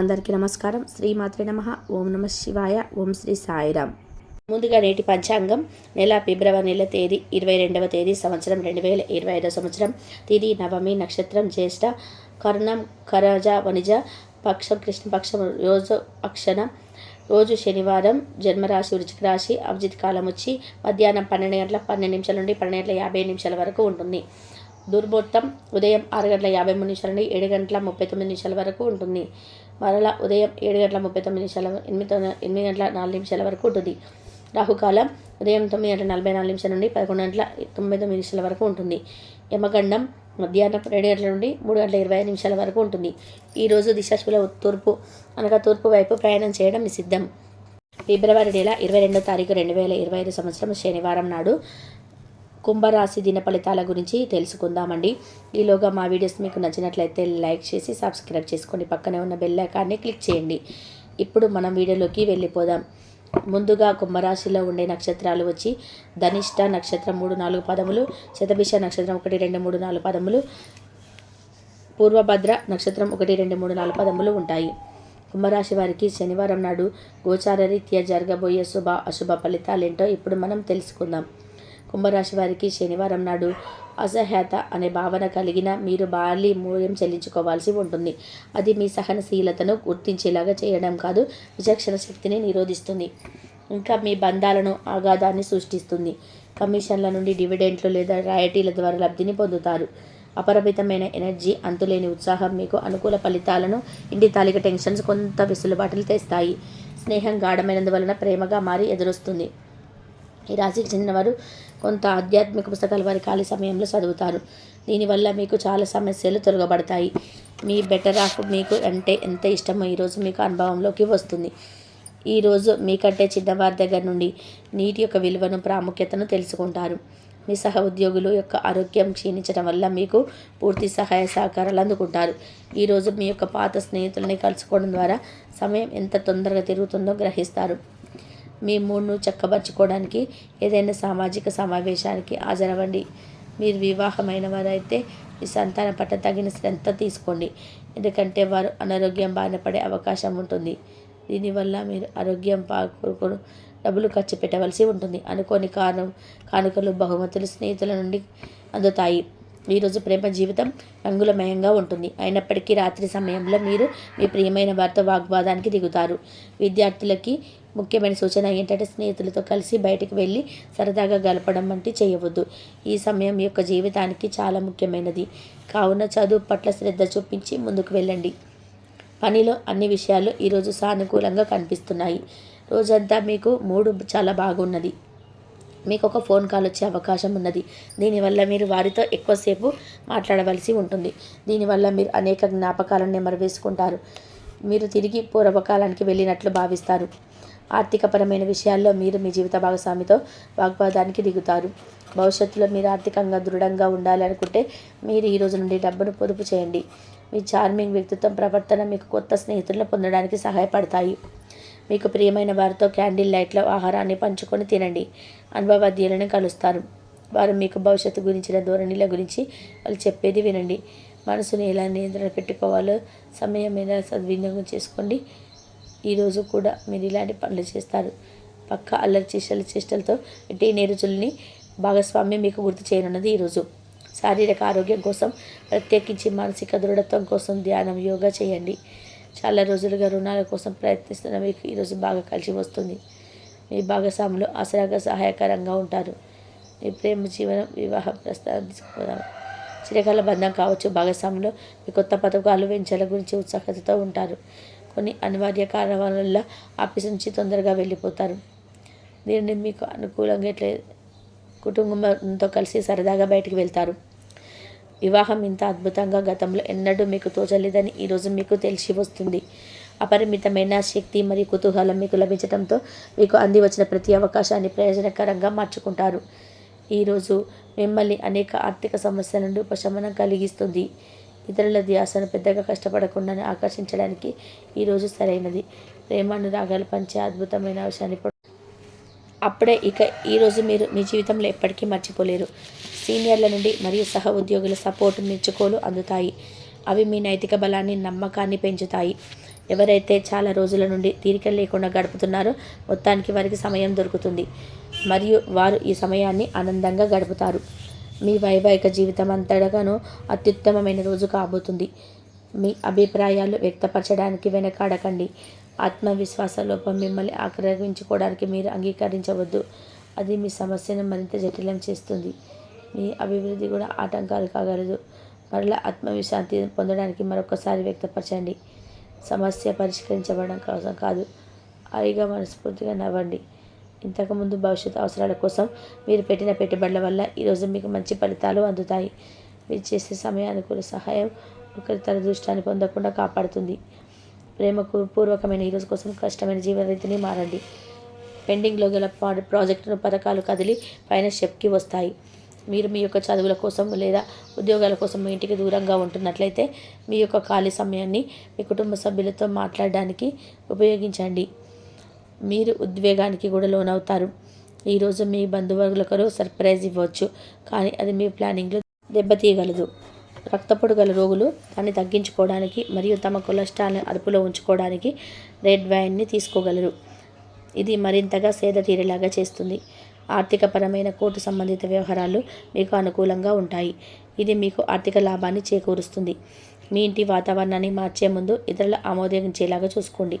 అందరికీ నమస్కారం. శ్రీమాత్రే నమ. ఓం నమ శివాయ. ఓం శ్రీ సాయిరామ్. ముందుగా నేటి పంచాంగం. నెల ఫిబ్రవరి నెల తేదీ ఇరవై రెండవ తేదీ సంవత్సరం రెండు వేల ఇరవై ఐదవ సంవత్సరం. తిది నవమి నక్షత్రం జ్యేష్ఠ కర్ణం కరజ వనిజ పక్షం కృష్ణపక్షం రోజు అక్షణ రోజు శనివారం జన్మరాశి వృచ్చిక రాశి అభిజిత్ కాలం వచ్చి మధ్యాహ్నం పన్నెండు గంటల పన్నెండు నిమిషాల నుండి పన్నెండు గంటల యాభై నిమిషాల వరకు ఉంటుంది. దుర్బోత్తం ఉదయం ఆరు గంటల యాభై మూడు నిమిషాల నుండి ఏడు గంటల ముప్పై తొమ్మిది నిమిషాల వరకు ఉంటుంది. మరలా ఉదయం ఏడు గంటల ముప్పై తొమ్మిది నిమిషాల ఎనిమిది ఎనిమిది గంటల నాలుగు నిమిషాల వరకు ఉంటుంది. రాహుకాలం ఉదయం తొమ్మిది గంటల నలభై నాలుగు నిమిషాల నుండి పదకొండు గంటల తొంభై తొమ్మిది నిమిషాల వరకు ఉంటుంది. యమగండం మధ్యాహ్నం రెండు గంటల నుండి మూడు గంటల ఇరవై ఐదు నిమిషాల వరకు ఉంటుంది. ఈరోజు దిశాశుల తూర్పు అనగా తూర్పు వైపు ప్రయాణం చేయడం నిషిద్ధం. ఫిబ్రవరి నెల ఇరవై రెండో తారీఖు రెండు వేల ఇరవై ఐదు సంవత్సరం శనివారం నాడు కుంభరాశి దిన ఫలితాల గురించి తెలుసుకుందామండి. ఈలోగా మా వీడియోస్ మీకు నచ్చినట్లయితే లైక్ చేసి సబ్స్క్రైబ్ చేసుకోండి పక్కనే ఉన్న బెల్ ఐకాన్ని క్లిక్ చేయండి. ఇప్పుడు మనం వీడియోలోకి వెళ్ళిపోదాం. ముందుగా కుంభరాశిలో ఉండే నక్షత్రాలు వచ్చి ధనిష్ట నక్షత్రం మూడు నాలుగు పదములు శతభిష నక్షత్రం ఒకటి రెండు మూడు నాలుగు పదములు పూర్వభద్ర నక్షత్రం ఒకటి రెండు మూడు నాలుగు పదములు ఉంటాయి. కుంభరాశి వారికి శనివారం నాడు గోచార రీత్యా జరగబోయే శుభ అశుభ ఫలితాలేంటో ఇప్పుడు మనం తెలుసుకుందాం. కుంభరాశి వారికి శనివారం నాడు అసహ్యత అనే భావన కలిగిన మీరు భారీ మూల్యం చెల్లించుకోవాల్సి ఉంటుంది. అది మీ సహనశీలతను గుర్తించేలాగా చేయడం కాదు విచక్షణ శక్తిని నిరోధిస్తుంది. ఇంకా మీ బంధాలను ఆఘాతాన్ని సృష్టిస్తుంది. కమిషన్ల నుండి డివిడెంట్లు లేదా రాయటీల ద్వారా లబ్ధిని పొందుతారు. అపరిమితమైన ఎనర్జీ అంతులేని ఉత్సాహం మీకు అనుకూల ఫలితాలను ఇంటి తాలిక టెన్షన్స్ కొంత వెసులుబాటులు తెస్తాయి. స్నేహం గాఢమైనందువలన ప్రేమగా మారి ఎదురొస్తుంది. ఈ రాశికి చెందినవారు కొంత ఆధ్యాత్మిక పుస్తకాలు వారి ఖాళీ సమయంలో చదువుతారు. దీనివల్ల మీకు చాలా సమస్యలు తొలగబడతాయి. మీ బెటర్ ఆఫ్ మీకు అంటే ఎంత ఇష్టమో ఈరోజు మీకు అనుభవంలోకి వస్తుంది. ఈరోజు మీకంటే చిన్నవారి దగ్గర నుండి నీటి యొక్క విలువను ప్రాముఖ్యతను తెలుసుకుంటారు. మీ సహ ఉద్యోగులు యొక్క ఆరోగ్యం క్షీణించడం వల్ల మీకు పూర్తి సహాయ సహకారాలు అందుకుంటారు. ఈరోజు మీ యొక్క పాత స్నేహితులని కలుసుకోవడం ద్వారా సమయం ఎంత తొందరగా తిరుగుతుందో గ్రహిస్తారు. మీ మూడ్ను చక్కబరుచుకోవడానికి ఏదైనా సామాజిక సమావేశానికి హాజరవ్వండి. మీరు వివాహమైన వారైతే మీ సంతానం పట్ల తగిన శ్రద్ధ తీసుకోండి. ఎందుకంటే వారు అనారోగ్యం బారిన పడే అవకాశం ఉంటుంది. దీనివల్ల మీరు ఆరోగ్యం పాకును డబ్బులు ఖర్చు పెట్టవలసి ఉంటుంది. అనుకోని కారణం కానుకలు బహుమతులు స్నేహితుల నుండి అందుతాయి. ఈరోజు ప్రేమ జీవితం రంగులమయంగా ఉంటుంది. అయినప్పటికీ రాత్రి సమయంలో మీరు మీ ప్రియమైన వారితో వాగ్వాదానికి దిగుతారు. విద్యార్థులకి ముఖ్యమైన సూచన ఏంటంటే స్నేహితులతో కలిసి బయటికి వెళ్ళి సరదాగా గలపడం వంటి చేయవద్దు. ఈ సమయం యొక్క జీవితానికి చాలా ముఖ్యమైనది. కావున చదువు పట్ల శ్రద్ధ చూపించి ముందుకు వెళ్ళండి. పనిలో అన్ని విషయాలు ఈరోజు సానుకూలంగా కనిపిస్తున్నాయి. రోజంతా మీకు మూడు చాలా బాగున్నది. మీకు ఒక ఫోన్ కాల్ వచ్చే అవకాశం ఉన్నది. దీనివల్ల మీరు వారితో ఎక్కువసేపు మాట్లాడవలసి ఉంటుంది. దీనివల్ల మీరు అనేక జ్ఞాపకాలను నెమరవేసుకుంటారు మీరు తిరిగి పూర్వకాలానికి వెళ్ళినట్లు భావిస్తారు. ఆర్థికపరమైన విషయాల్లో మీరు మీ జీవిత భాగస్వామితో వాగ్వాదానికి దిగుతారు. భవిష్యత్తులో మీరు ఆర్థికంగా దృఢంగా ఉండాలనుకుంటే మీరు ఈ రోజు నుండి డబ్బును పొదుపు చేయండి. మీ చార్మింగ్ వ్యక్తిత్వం ప్రవర్తన మీకు కొత్త స్నేహితులను పొందడానికి సహాయపడతాయి. మీకు ప్రియమైన వారితో క్యాండిల్ లైట్లో ఆహారాన్ని పంచుకొని తినండి. అనుభవద్యులను కలుస్తారు. వారు మీకు భవిష్యత్తు గురించిన ధోరణిల గురించి వాళ్ళు చెప్పేది వినండి. మనసుని ఎలా నియంత్రణ పెట్టుకోవాలో సమయం ఎలా సద్వినియోగం చేసుకోండి. ఈరోజు కూడా మీరు ఇలాంటి పనులు చేస్తారు. పక్క అల్లరి చేష్టల చేష్టలతో టీనేరుజుల్ని భాగస్వామ్యం మీకు గుర్తు చేయనున్నది ఈరోజు. శారీరక ఆరోగ్యం కోసం ప్రత్యేకించి మానసిక దృఢత్వం కోసం ధ్యానం యోగా చేయండి. చాలా రోజులుగా రుణాల కోసం ప్రయత్నిస్తున్న మీకు ఈరోజు బాగా కలిసి వస్తుంది. మీ భాగస్వాములు ఆసరాగా సహాయకరంగా ఉంటారు. మీ ప్రేమ జీవనం వివాహ ప్రస్తావన తీసుకుపోదాం. చిరకాల బంధం కావచ్చు. భాగస్వాములు మీ కొత్త పథకాలు వెంచల గురించి ఉత్సాహతతో ఉంటారు. కొన్ని అనివార్య కారణాల వల్ల ఆఫీస్ నుంచి తొందరగా వెళ్ళిపోతారు. దీనిని మీకు అనుకూలంగా ఎట్లే కుటుంబంతో కలిసి సరదాగా బయటికి వెళ్తారు. వివాహం ఇంత అద్భుతంగా గతంలో ఎన్నడూ మీకు తోచలేదని ఈరోజు మీకు తెలిసి వస్తుంది. అపరిమితమైన శక్తి మరియు కుతూహలం మీకు లభించడంతో మీకు అంది వచ్చిన ప్రతి అవకాశాన్ని ప్రయోజనకరంగా మార్చుకుంటారు. ఈరోజు మిమ్మల్ని అనేక ఆర్థిక సమస్యల నుండి ఉపశమనం కలిగిస్తుంది. ఇతరుల ధ్యాసను పెద్దగా కష్టపడకుండానే ఆకర్షించడానికి ఈరోజు సరైనది. ప్రేమానురాగాలు పంచే అద్భుతమైన విషయాన్ని అప్పుడే ఇక ఈరోజు మీరు మీ జీవితంలో ఎప్పటికీ మర్చిపోలేరు. సీనియర్ల నుండి మరియు సహ ఉద్యోగుల సపోర్ట్ మెచ్చుకోలు అందుతాయి. అవి మీ నైతిక బలాన్ని నమ్మకాన్ని పెంచుతాయి. ఎవరైతే చాలా రోజుల నుండి తీరిక లేకుండా గడుపుతున్నారో మొత్తానికి వారికి సమయం దొరుకుతుంది. మరియు వారు ఈ సమయాన్ని ఆనందంగా గడుపుతారు. మీ వైవాహిక జీవితం అంతటగాను అత్యుత్తమమైన రోజు కాబోతుంది. మీ అభిప్రాయాలు వ్యక్తపరచడానికి వెనకాడకండి. ఆత్మవిశ్వాస లోపం మిమ్మల్ని ఆక్రమించుకోవడానికి మీరు అంగీకరించవద్దు. అది మీ సమస్యను మరింత జటిలం చేస్తుంది. మీ అభివృద్ధి కూడా ఆటంకాలు కాగలదు. మరలా ఆత్మవిశ్రాంతి పొందడానికి మరొకసారి వ్యక్తపరచండి. సమస్య పరిష్కరించబడడం కోసం కాదు. అరిగా మనస్ఫూర్తిగా నవ్వండి. ఇంతకుముందు భవిష్యత్ అవసరాల కోసం మీరు పెట్టిన పెట్టుబడుల వల్ల ఈరోజు మీకు మంచి ఫలితాలు అందుతాయి. మీరు చేసే సమయానుకూల సహాయం ఒకరి తన దృష్టాన్ని పొందకుండా కాపాడుతుంది. ప్రేమకు పూర్వకమైన ఈరోజు కోసం కష్టమైన జీవనరీతిని మారండి. పెండింగ్లో గల ప్రాజెక్టును పథకాలు కదిలి పైన షెప్కి వస్తాయి. మీరు మీ యొక్క చదువుల కోసం లేదా ఉద్యోగాల కోసం మీ ఇంటికి దూరంగా ఉంటున్నట్లయితే మీ యొక్క ఖాళీ సమయాన్ని మీ కుటుంబ సభ్యులతో మాట్లాడడానికి ఉపయోగించండి. మీరు ఉద్వేగానికి కూడా లోనవుతారు. ఈరోజు మీ బంధువర్గులకరు సర్ప్రైజ్ ఇవ్వచ్చు. కానీ అది మీ ప్లానింగ్లో దెబ్బతీయగలదు. రక్తపోటు గల రోగులు దాన్ని తగ్గించుకోవడానికి మరియు తమ కొలెస్ట్రాల్ని అదుపులో ఉంచుకోవడానికి రెడ్ వైన్ని తీసుకోగలరు. ఇది మరింతగా సేద తీరేలాగా చేస్తుంది. ఆర్థికపరమైన కోర్టు సంబంధిత వ్యవహారాలు మీకు అనుకూలంగా ఉంటాయి. ఇది మీకు ఆర్థిక లాభాన్ని చేకూరుస్తుంది. మీ ఇంటి వాతావరణాన్ని మార్చే ముందు ఇతరుల ఆమోదించేలాగా చూసుకోండి.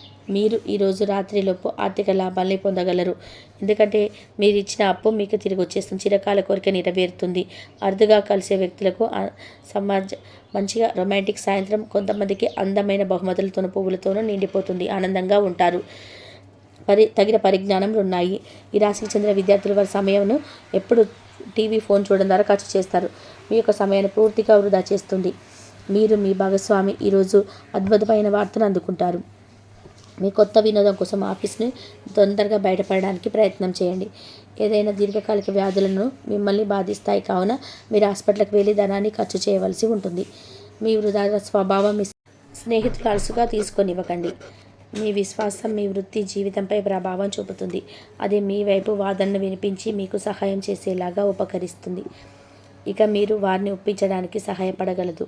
మీరు ఈరోజు రాత్రిలోపు ఆర్థిక లాభాల్ని పొందగలరు. ఎందుకంటే మీరు ఇచ్చిన అప్పు మీకు తిరిగి వచ్చేస్తుంది. చిరకాల కోరిక నెరవేరుతుంది. అరుదుగా కలిసే వ్యక్తులకు సమాజ మంచిగా రొమాంటిక్ సాయంత్రం కొంతమందికి అందమైన బహుమతులతోనూ పువ్వులతోనూ నిండిపోతుంది. ఆనందంగా ఉంటారు. పరి తగిన పరిజ్ఞానం ఉన్నాయి. ఈ రాశికి చెందిన విద్యార్థులు వారి సమయంను ఎప్పుడు టీవీ ఫోన్ చూడడం ద్వారా ఖర్చు చేస్తారు. మీ యొక్క సమయాన్ని పూర్తిగా వృధా చేస్తుంది. మీరు మీ భాగస్వామి. ఈరోజు అద్భుతమైన వార్తను అందుకుంటారు. మీ కొత్త వినోదం కోసం ఆఫీస్ని తొందరగా బయటపడడానికి ప్రయత్నం చేయండి. ఏదైనా దీర్ఘకాలిక వ్యాధులను మిమ్మల్ని బాధిస్తాయి కావున మీరు హాస్పిటల్కి వెళ్ళి ధనాన్ని ఖర్చు చేయవలసి ఉంటుంది. మీ వృధా స్వభావం మీ స్నేహితులు అలసుగా తీసుకొనివ్వకండి. మీ విశ్వాసం మీ వృత్తి జీవితంపై ప్రభావం చూపుతుంది. అది మీ వైపు వాదనను వినిపించి మీకు సహాయం చేసేలాగా ఉపకరిస్తుంది. ఇక మీరు వారిని ఒప్పించడానికి సహాయపడగలదు.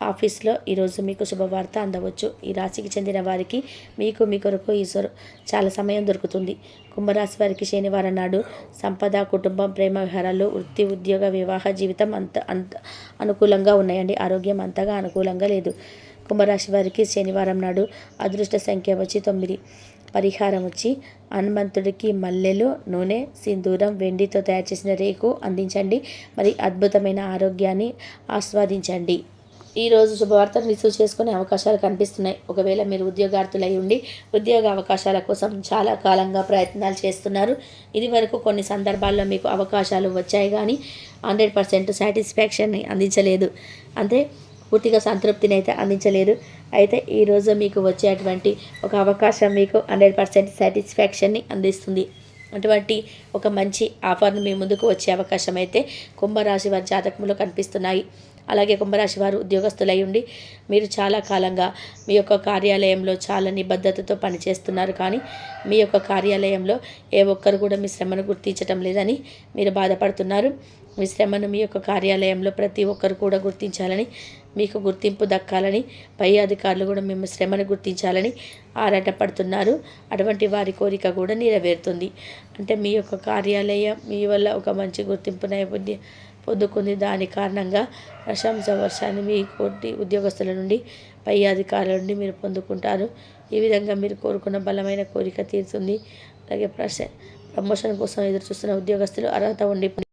ఆఫీస్లో ఈరోజు మీకు శుభవార్త అందవచ్చు. ఈ రాశికి చెందిన వారికి మీకు మీ కొరకు ఈశ్వరు చాలా సమయం దొరుకుతుంది. కుంభరాశి వారికి శనివారం నాడు సంపద కుటుంబం ప్రేమ విహారాలు వృత్తి ఉద్యోగ వివాహ జీవితం అంత అంత అనుకూలంగా ఉన్నాయండి. ఆరోగ్యం అంతగా అనుకూలంగా లేదు. కుంభరాశి వారికి శనివారం నాడు అదృష్ట సంఖ్య వచ్చి తొమ్మిది. పరిహారం వచ్చి హనుమంతుడికి మల్లెలు నూనె సింధూరం వెండితో తయారు చేసిన రేకు అందించండి. మరి అద్భుతమైన ఆరోగ్యాన్ని ఆస్వాదించండి. ఈరోజు శుభవార్తను రిసీవ్ చేసుకునే అవకాశాలు కనిపిస్తున్నాయి. ఒకవేళ మీరు ఉద్యోగార్థులై ఉండి ఉద్యోగ అవకాశాల కోసం చాలా కాలంగా ప్రయత్నాలు చేస్తున్నారు. ఇది వరకు కొన్ని సందర్భాల్లో మీకు అవకాశాలు వచ్చాయి కానీ హండ్రెడ్ పర్సెంట్ సాటిస్ఫాక్షన్ని అందించలేదు. అంటే పూర్తిగా సంతృప్తిని అయితే అందించలేదు. అయితే ఈరోజు మీకు వచ్చేటువంటి ఒక అవకాశం మీకు హండ్రెడ్ పర్సెంట్ సాటిస్ఫాక్షన్ని అందిస్తుంది. అటువంటి ఒక మంచి ఆఫర్ను మీ ముందుకు వచ్చే అవకాశం అయితే కుంభరాశి వారి జాతకంలో కనిపిస్తున్నాయి. అలాగే కుంభరాశి వారు ఉద్యోగస్తులై ఉండి మీరు చాలా కాలంగా మీ యొక్క కార్యాలయంలో చాలా నిబద్ధతతో పనిచేస్తున్నారు. కానీ మీ యొక్క కార్యాలయంలో ఏ ఒక్కరు కూడా మీ శ్రమను గుర్తించటం లేదని మీరు బాధపడుతున్నారు. మీ శ్రమను మీ యొక్క కార్యాలయంలో ప్రతి ఒక్కరు కూడా గుర్తించాలని మీకు గుర్తింపు దక్కాలని పై అధికారులు కూడా మేము శ్రమను గుర్తించాలని ఆరాటపడుతున్నారు. అటువంటి వారి కోరిక కూడా నెరవేరుతుంది. అంటే మీ యొక్క కార్యాలయం మీ వల్ల ఒక మంచి గుర్తింపు నైపుణ్యం పొందుకుంది. దాని కారణంగా ప్రశంస వర్షాన్ని మీ కోటి ఉద్యోగస్తుల నుండి పై అధికారుల నుండి మీరు పొందుకుంటారు. ఈ విధంగా మీరు కోరుకున్న బలమైన కోరిక తీరుతుంది. అలాగే ప్రశ ప్రమోషన్ కోసం ఎదురు చూస్తున్న ఉద్యోగస్తులు అర్హత ఉండి